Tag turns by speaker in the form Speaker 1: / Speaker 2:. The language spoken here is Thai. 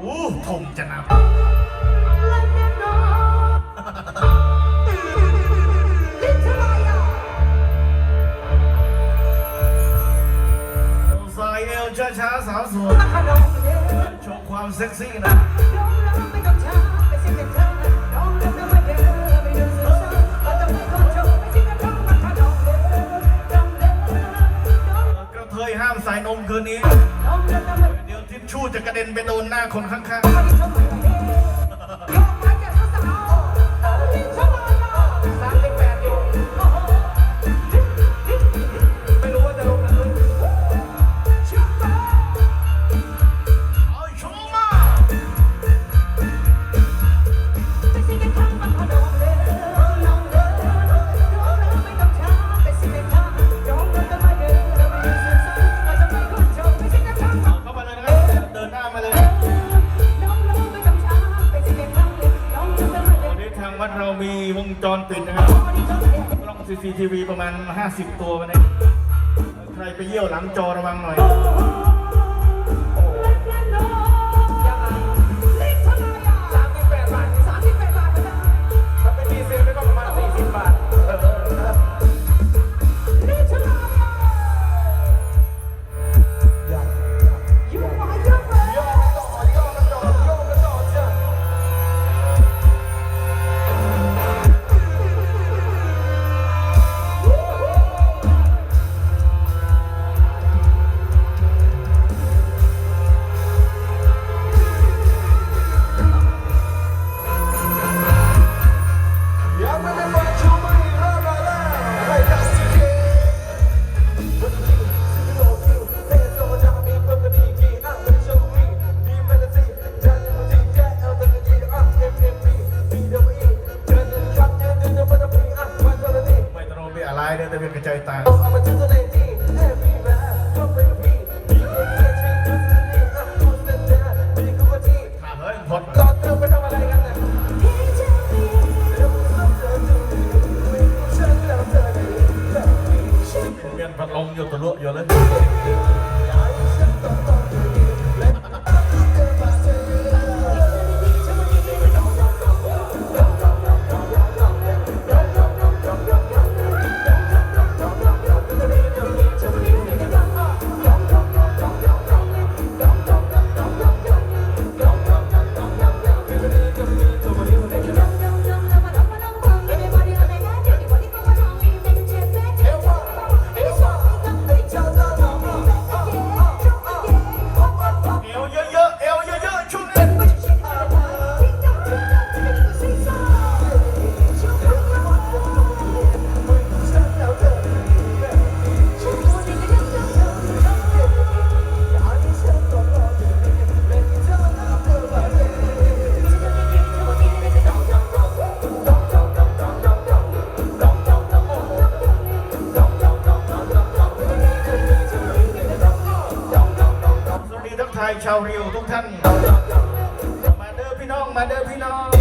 Speaker 1: โอ้ทงจะนับสายเอวช้าสาวสวยโชว์ความเซ็กซี่นะ สายนมคืนนี้ เดี๋ยวทิชชู่จะกระเด็นไปโดนหน้าคนข้างๆ วงจรปิดนะครับกล้อง CCTV ประมาณ 50 ตัววันนี้ใครไปเยี่ยวหลังจอระวังหน่อย ต้องไปอะไรเดี๋ยวจะเป็นกระจายตา ถามเฮ้ยพดเมียนพัดลมอยู่ตัวลุ ชาวเรียวทุกท่าน มาเด้อพี่น้อง มาเด้อพี่น้อง